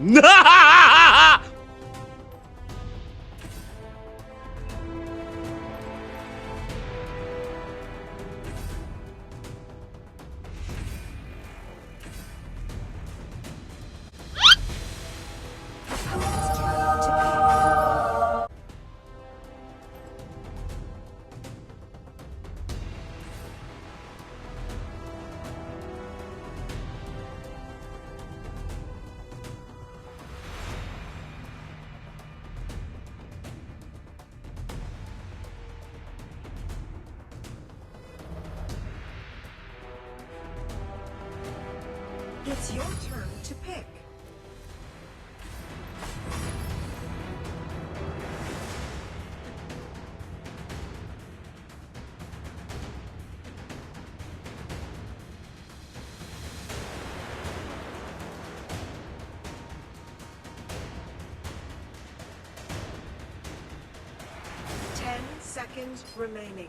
No! Your turn to pick. Ten seconds remaining.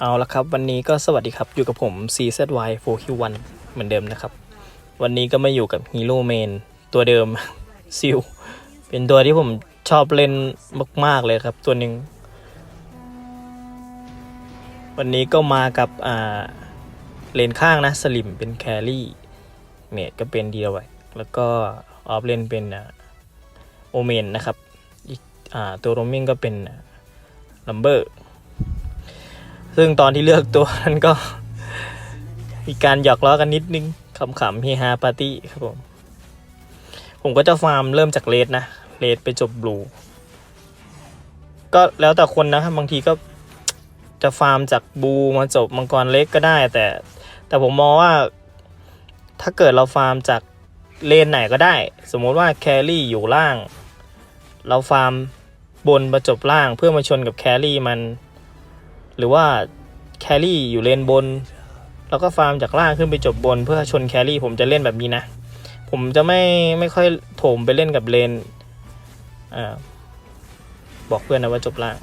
เอาละครับ วันนี้ก็สวัสดีครับ อยู่กับผม CZY 4Q1 เหมือนเดิมนะครับ วันนี้ก็มาอยู่กับฮีโร่เมนตัวเดิม ซิลเป็นตัวที่ผมชอบเล่นมาก ๆ เลยครับตัวหนึ่ง วันนี้ก็มากับ อ่า เลนข้างนะ สลิมเป็นแครี่เมดก็เป็นเดียวไว้แล้วก็ออฟเลนเป็นโอเมนนะครับอีกอ่าตัวโรมิงก็เป็นลัมเบอร์ ซึ่งตอนที่เลือกตัวนั้นก็ มีการหยอกล้อกันนิดนึงขำๆเฮฮาปาร์ตี้ครับผม ผมก็จะฟาร์มเริ่มจากเลดนะเลดไปจบบลูก็แล้วแต่คนนะครับบางทีก็จะฟาร์มจากบูมาจบมังกรเล็กก็ได้ แต่ แต่ผมมองว่า ถ้าเกิดเราฟาร์มจากเลนไหนก็ได้ สมมติว่าแครี่อยู่ล่าง เราฟาร์มบนมาจบล่างเพื่อมาชนกับแครี่มัน หรือว่าแครี่อยู่เลนบน แล้วก็ฟาร์มจากล่างขึ้นไปจบบน เพื่อชนแครี่ผมจะเล่นแบบนี้นะ ผมจะไม่ไม่ค่อยโถมไปเล่นกับเลนอ่าบอกเพื่อนนะว่าจบล่าง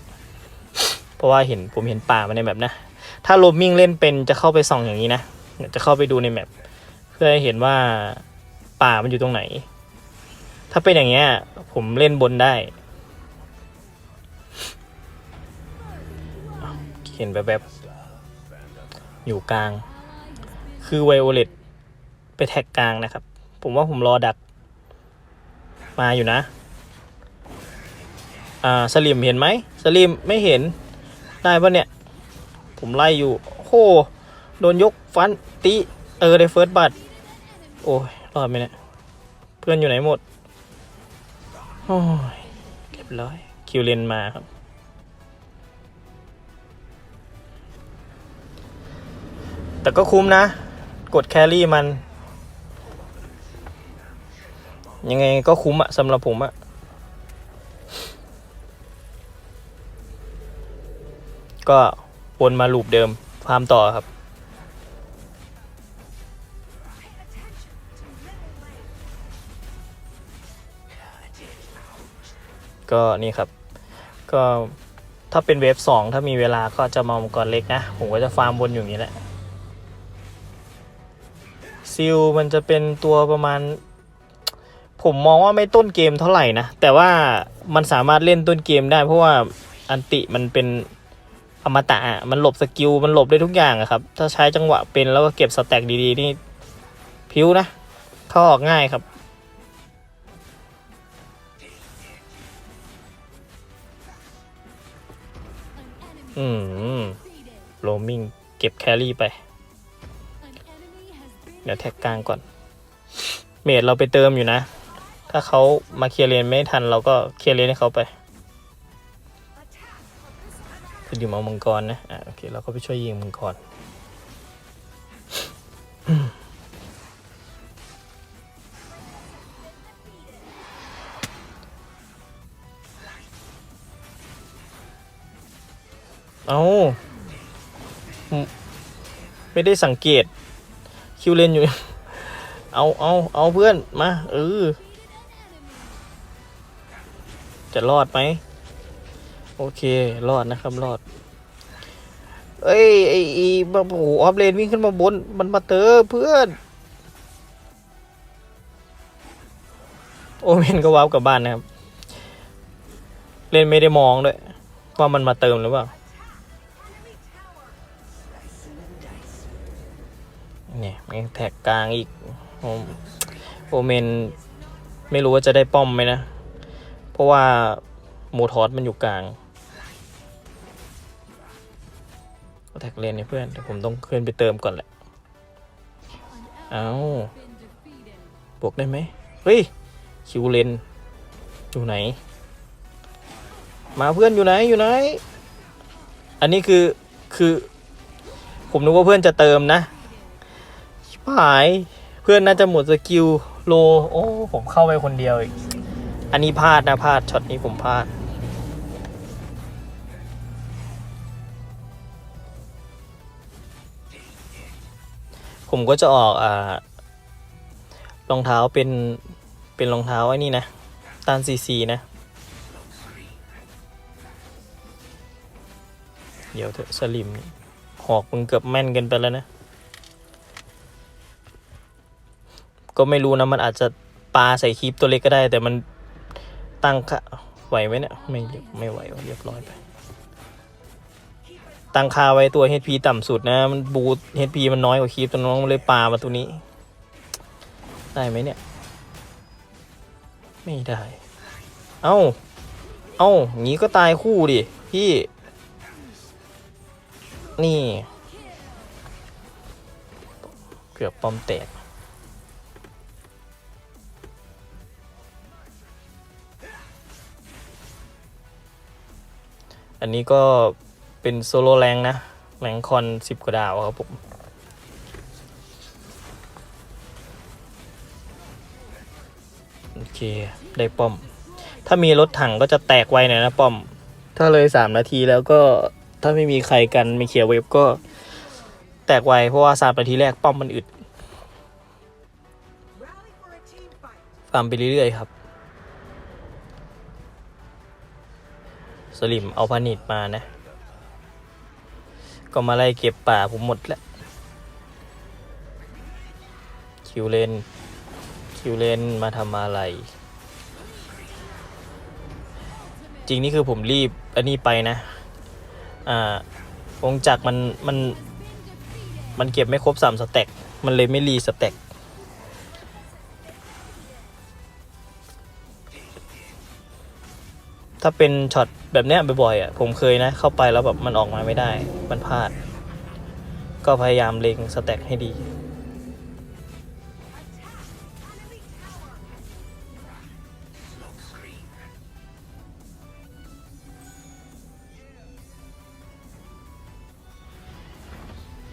เพราะว่าเห็นผมเห็นป่ามาในแบบนะ ถ้าโรมมิ่งเล่นเป็นจะเข้าไปส่องอย่างนี้นะจะเข้าไปดูในแมปเพื่อให้เห็นว่าป่ามันอยู่ตรงไหน ถ้าเป็นอย่างเงี้ยผมเล่นบนได้ ห็นแบบแบบอยู่กลาง คือไวโอเลตไปแท็กกลางนะครับ ผมว่าผมรอดัก มาอยู่นะ อ่าสลิมเห็นไหมสลิมไม่เห็นได้ปะเนี่ย ผมไล่อยู่โอ้โหโดนยกฟันตีเออได้เฟิร์สบัตโอ้ยรอดไหมเนี่ย เพื่อนอยู่ไหนหมด โอ้ยเรียบร้อย คิวเลนมาครับ แต่ก็คุ้มนะ กดแครี่มัน ยังไงก็คุ้มอะสำหรับผมอะก็วนมาลูปเดิมฟาร์มต่อครับ ก็นี่ครับ ก็ถ้าเป็นเวฟสองถ้ามีเวลาก็จะมามังกรเล็กนะ ผมก็จะฟาร์มบนอยู่นี้แหละ ซิลมันจะเป็นตัวประมาณ ผมมองว่าไม่ต้นเกมเท่าไหร่นะ แต่ว่ามันสามารถเล่นต้นเกมได้ เพราะว่าอันติมันเป็นอมตะอะมันหลบสกิล มันหลบได้ทุกอย่างอะครับ ถ้าใช้จังหวะเป็นแล้วก็เก็บสแต็กดีๆ นี่พิ้วนะ เข้าออกง่ายครับอืม โรมิงเก็บแครี่ไป เดี๋ยวแท็กกลางก่อน เมดเราไปเติมอยู่นะ ถ้าเขามาเคลียร์เลนไม่ทันเราก็เคลียร์เลนให้เขาไปคืออยู่มามังกรนะอะโอเคเราก็ไปช่วยยิงมังกรเอาไม่ได้สังเกต คิวเลนอยู่ เอาเอาเอาเพื่อนมาเออจะรอดไหมโอเค รอดนะครับ รอด เอ้ยไอไอ้โอ้โหออฟเลนวิ่งขึ้นมาบน มันมาเตอเพื่อน โอเมนก็ว้าวกลับบ้านนะครับ เล่นไม่ได้มองด้วย ว่ามันมาเติมหรือเปล่า เนี่ยแม่งแท็กกลางอีกโอเมน ไม่รู้ว่าจะได้ป้อมไหมนะ เพราะว่าโมทอสมันอยู่กลางก็แท็กเลนเนี่ยเพื่อนแต่ผมต้องขึ้นไปเติมก่อนแหละ เอาบวกได้ไหมเฮ้ย คิวเลน อยู่ไหน มาเพื่อนอยู่ไหนอยู่ไหน อันนี้คือคือ ผมนึกว่าเพื่อนจะเติมนะ หายเพื่อนน่าจะหมดสกิลโล โอ้ ผมเข้าไปคนเดียวอีก อันนี้พลาดนะพลาดช็อตนี้ผมพลาด ผมก็จะออกอ่ารองเท้าเป็นเป็นรองเท้าไอ้นี่นะตานซีซีนะ เดี๋ยวเถอะสลิมหอกมึงเกือบแม่นกินไปแล้วนะ ก็ไม่รู้นะ มันอาจจะปลาใส่คลิปตัวเล็กก็ได้ แต่มันตั้งค่าไหวไหมเนี่ย ไม่ไม่ไหวเรียบร้อยไป ตั้งค่าไว้ตัว HP ต่ำสุดนะ มันบูท HP มันน้อยกว่าคลิปตัวน้องมันเลยปลามาตัวนี้ ได้ไหมเนี่ย ไม่ได้ เอ้า เอ้างี้ก็ตายคู่ดิ พี่ นี่ เกือบปอมแตก อันนี้ก็เป็นโซโลแรงนะ แรงคอนสิบกว่าดาวครับผม โอเค ได้ป้อม ถ้ามีรถถังก็จะแตกไวหน่อยนะป้อม ถ้าเลยสามนาทีแล้วก็ถ้าไม่มีใครกันไม่เคลียร์เว็บก็แตกไว เพราะว่าสามนาทีแรกป้อมมันอึดฟาร์มไปเรื่อยๆครับ สลิมเอาพานิดมานะ ก็มาไล่เก็บป่าผมหมดแล้ว คิวเลน คิวเลนมาทำอะไร จริงนี่คือผมรีบอันนี้ไปนะ อ่าวงจักรมันมัน มันเก็บไม่ครบสามสแต็ก มันเลยไม่รีสแต็ก ถ้าเป็นช็อตแบบเนี้ยบ่อยๆอะผมเคยนะเข้าไปแล้วแบบมันออกมาไม่ได้ มันพลาด ก็พยายามเล็งสแต็กให้ดี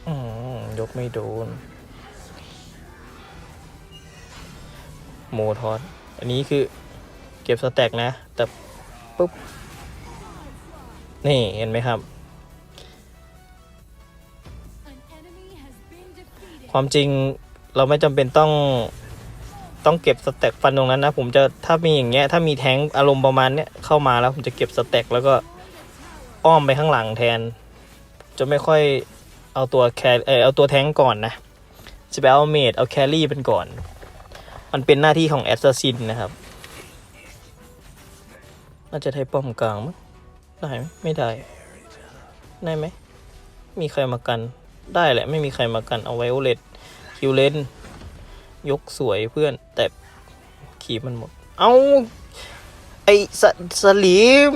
อืมยกไม่โดนโมทอสอันนี้คือเก็บสแต็กนะ แต่ ปุ๊บ นี่เห็นไหมครับ ความจริงเราไม่จำเป็นต้องต้องเก็บสแต็กฟันตรงนั้นนะ ผมจะถ้ามีอย่างเงี้ยถ้ามีแทงอารมณ์ประมาณเนี้ยเข้ามาแล้วผมจะเก็บสแต็กแล้วก็อ้อมไปข้างหลังแทน จะไม่ค่อยเอาตัวแครเออเอาตัวแทงก่อนนะ จะไปเอาเมดเอาแครี่เป็นก่อน มันเป็นหน้าที่ของแอสซัสซินนะครับ น่าจะได้ป้อมกลางมั้งได้ไหมไม่ได้ ได้ไหม มีใครมากัน ได้แหละ ไม่มีใครมากัน เอาไวโอเลตคิวเลน ยกสวยเพื่อน แต่ขีบมันหมด เอาไอสสลิม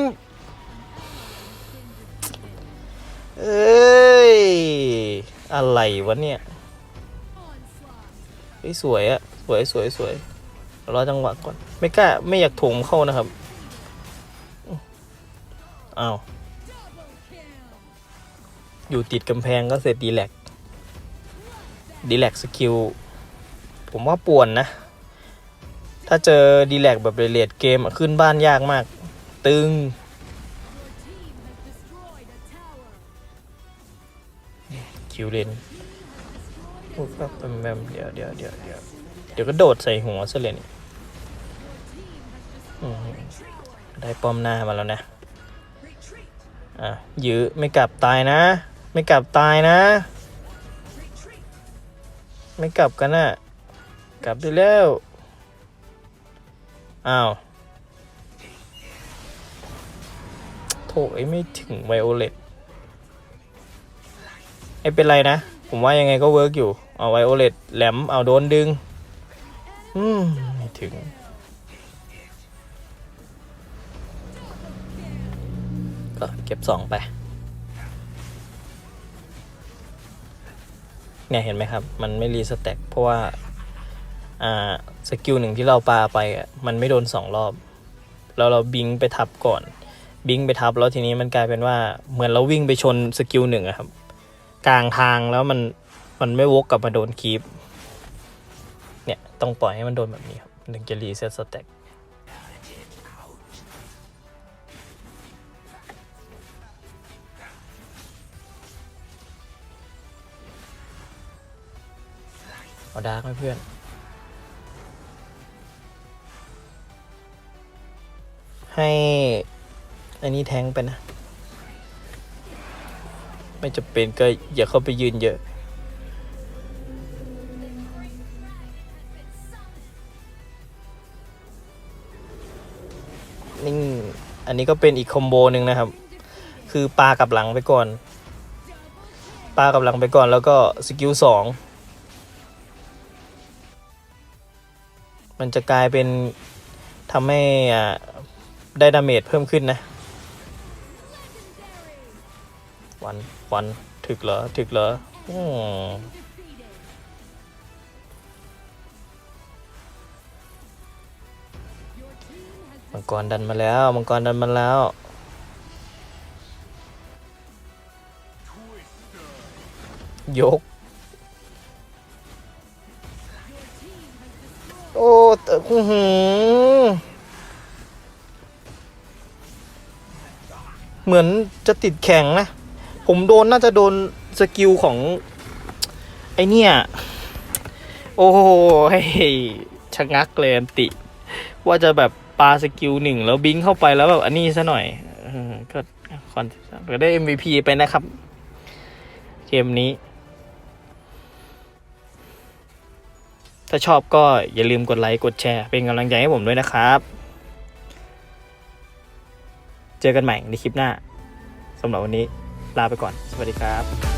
เอ้ย อะไรวะเนี่ยเฮ้ยสวยอะสวยสวยสวยรอจังหวะก่อน ไม่กล้า ไม่อยากถมเข้านะครับ อ้าวอยู่ติดกำแพงก็เสร็จดีแลกดีแลกสกิล ผมว่าป่วนนะ ถ้าเจอดีแลกแบบเรเลดเกมขึ้นบ้านยากมาก ตึง คิวเลนปุ๊บบแบมแบเดี๋ยวเดี๋ยวเดี๋ยวเดี๋ยวเดี๋ยวก็โดดใส่หัวซะเลยนี่ได้ป้อมหน้ามาแล้วนะ อะยื้อไม่กลับตายนะ ไม่กลับตายนะ ไม่กลับกันน่ะกลับได้แล้วอ้าวโถไอ้ไม่ถึงไวโอเลตไอ้เป็นไรนะ ผมว่ายังไงก็เวิร์กอยู่ เอาไวโอเลตแหลมเอาโดนดึง อืม ไม่ถึง ก็เก็บสองไป เนี่ยเห็นไหมครับ มันไม่รีสแต็กเพราะว่า อ่า สกิลหนึ่งที่เราปาไปอะมันไม่โดนสองรอบ แล้วเราบิงไปทับก่อน บิงไปทับแล้วทีนี้มันกลายเป็นว่าเหมือนเราวิ่งไปชนสกิลหนึ่งครับ กลางทางแล้วมันมันไม่วกกลับมาโดนคีปเนี่ยต้องปล่อยให้มันโดนแบบนี้ครับถึงจะรีเซ็ตสแต็ก เอาดาร์กไหมเพื่อน ให้อันนี้แทงไปนะ ไม่จะเป็นก็อย่าเข้าไปยืนเยอะนี่อันนี้ก็เป็นอีกคอมโบหนึ่งนะครับ คือปลากลับหลังไปก่อน ปลากลับหลังไปก่อนแล้วก็สกิลสอง มันจะกลายเป็นทำให้อ่าได้ดาเมจเพิ่มขึ้นนะ วันวันถึกเหรอ ถึกเหรออืมมังกรดันมาแล้ว มังกรดันมาแล้ว ยก โอ้แต่อื้อหืเหมือนจะติดแข็งนะ ผมโดนน่าจะโดนสกิลของ ไอเนี่ย โอ้ยชะงักเลยอันติ ว่าจะแบบปาสกิลหนึ่งแล้วบิงเข้าไปแล้วแบบอันนี้ซะหน่อยก็คอนก็ได้ MVP ไปนะครับ เกมนี้ ถ้าชอบก็อย่าลืมกดไลค์กดแชร์ เป็นกำลังใจให้ผมด้วยนะครับ เจอกันใหม่ในคลิปหน้าสำหรับวันนี้ลาไปก่อน สวัสดีครับ